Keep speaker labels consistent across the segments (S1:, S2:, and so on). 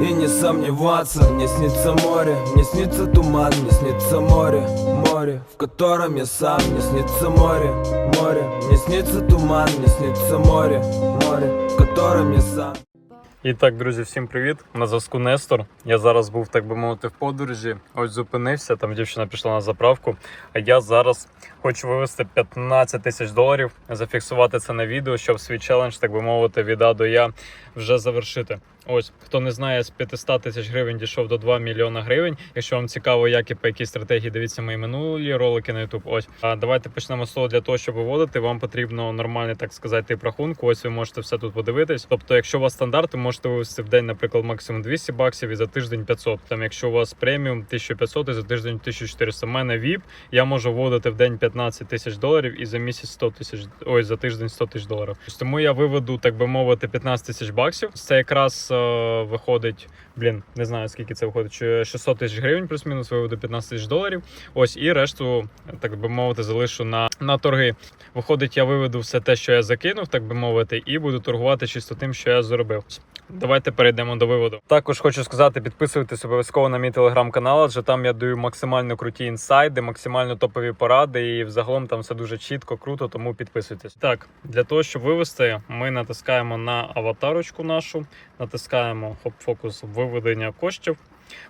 S1: и не сомневаться Мне снится море, мне снится туман, мне снится море Море, в котором я сам, мне снится море Море, мне снится туман, мне снится море Море, в котором я сам
S2: І так, друзі, всім привіт! На зв'язку Нестор. Я зараз був, так би мовити, в подорожі. Ось зупинився. Там дівчина пішла на заправку. А я зараз хочу вивести 15 тисяч доларів, зафіксувати це на відео, щоб свій челендж, так би мовити, від А до Я вже завершити. Ось хто не знає, з 500 тисяч гривень дійшов до 2 мільйона гривень. Якщо вам цікаво, як і по якій стратегії, дивіться мої минулі ролики на YouTube. Ось а давайте почнемо з того для того, щоб виводити. Вам потрібно нормальний, так сказати, тип рахунку. Ось ви можете все тут подивитись. Тобто, якщо у вас стандарт, ви можете вивести в день, наприклад, максимум 200 баксів і за тиждень 500. Там, якщо у вас преміум 1500 і за тиждень 1400. У мене VIP, я можу вводити в день 15 тисяч доларів і за місяць 100 тисяч, ой, за тиждень 100 тисяч доларів. Тому я виведу, так би мовити, 15 тисяч баксів. Це якраз е, виходить, блін, не знаю скільки це виходить, чи 600 тисяч гривень, плюс-мінус виведу 15 тисяч доларів. Ось і решту, так би мовити, залишу на, на торги. Виходить, я виведу все те, що я закинув, так би мовити, і буду торгувати чисто тим, що я заробив. Давайте перейдемо до виводу. Також хочу сказати, підписуйтесь обов'язково на мій телеграм-канал, адже там я даю максимально круті інсайди, максимально топові поради, і взагалом там все дуже чітко, круто, тому підписуйтесь. Так, для того, щоб вивести, ми натискаємо на аватарочку нашу, натискаємо хоп фокус виведення коштів.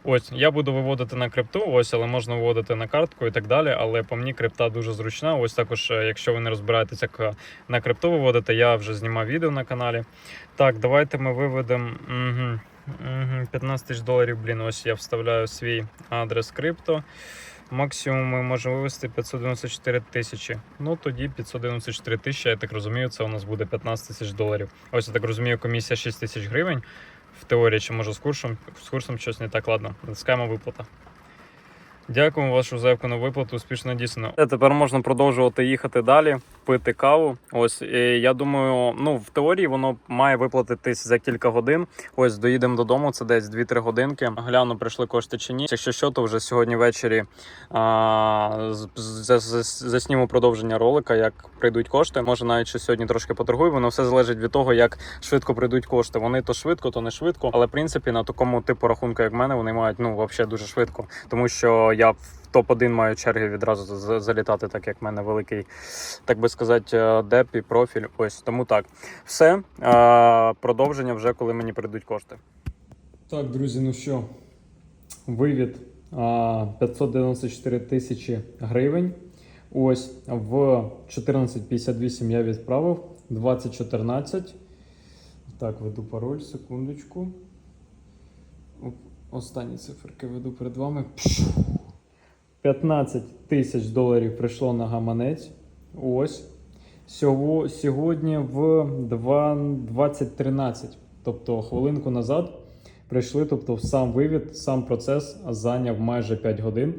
S2: Ось я буду виводити на крипту, ось, але можна виводити на картку і так далі. Але по мені крипта дуже зручна. Ось також, е, якщо ви не розбираєтесь, як е, на крипту виводити, я вже знімав відео на каналі. Так, давайте ми виведемо угу, 15 тисяч доларів. Блін, ось я вставляю свій адрес крипто. Максимум ми можемо вивести 594 тисячі. Ну тоді 594 тисячі, я так розумію, це у нас буде 15 тисяч доларів. Ось я так розумію, комісія 6 тисяч гривень. В теорії, чи може з курсом, з курсом щось не так ладно. Натискаємо виплата. Дякуємо вашу заявку на виплату. Успішно дійсно. Тепер можна продовжувати їхати далі, пити каву. Ось я думаю, ну в теорії воно має виплатитись за кілька годин. Ось доїдемо додому. Це десь 2-3 годинки. Гляну, прийшли кошти чи ні. Якщо що, то вже сьогодні ввечері а, засніму продовження ролика, як прийдуть кошти. Може навіть ще сьогодні трошки поторгую. Воно все залежить від того, як швидко прийдуть кошти. Вони то швидко, то не швидко. Але в принципі на такому типу рахунку, як в мене, вони мають ну взагалі дуже швидко, тому що я в топ 1 маю черги відразу залітати, так як в мене великий, так би сказати, е, деп і профіль. Ось тому так. Все Е, продовження вже коли мені прийдуть кошти. Так, друзі, ну що, вивід 594 тисячі гривень. Ось в 14.58 я відправив 2014. Так, веду пароль, секундочку. Останні циферки веду перед вами. Пшу. 15 тисяч доларів прийшло на гаманець. Ось. Сьогодні в 20.13, тобто хвилинку назад, прийшли. Тобто, сам вивід, сам процес зайняв майже 5 годин.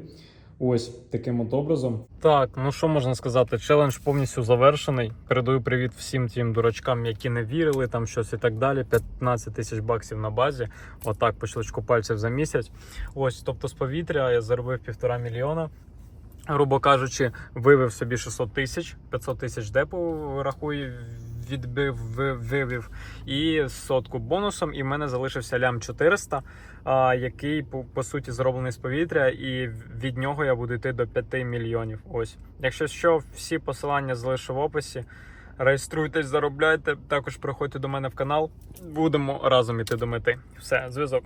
S2: Ось таким от образом. Так, ну що можна сказати? Челендж повністю завершений. Передаю привіт всім тим дурачкам, які не вірили, там щось і так далі. 15 тисяч баксів на базі. Отак по щелчку пальців за місяць. Ось, тобто з повітря я заробив півтора мільйона. Грубо кажучи, вивів собі 600 тисяч, 500 тисяч депу рахую, відбив, вивів і сотку бонусом. І в мене залишився лям 400, який по, суті зроблений з повітря, і від нього я буду йти до 5 мільйонів. Ось, якщо що, всі посилання залишу в описі. Реєструйтесь, заробляйте. Також приходьте до мене в канал. Будемо разом іти до мети. Все, зв'язок.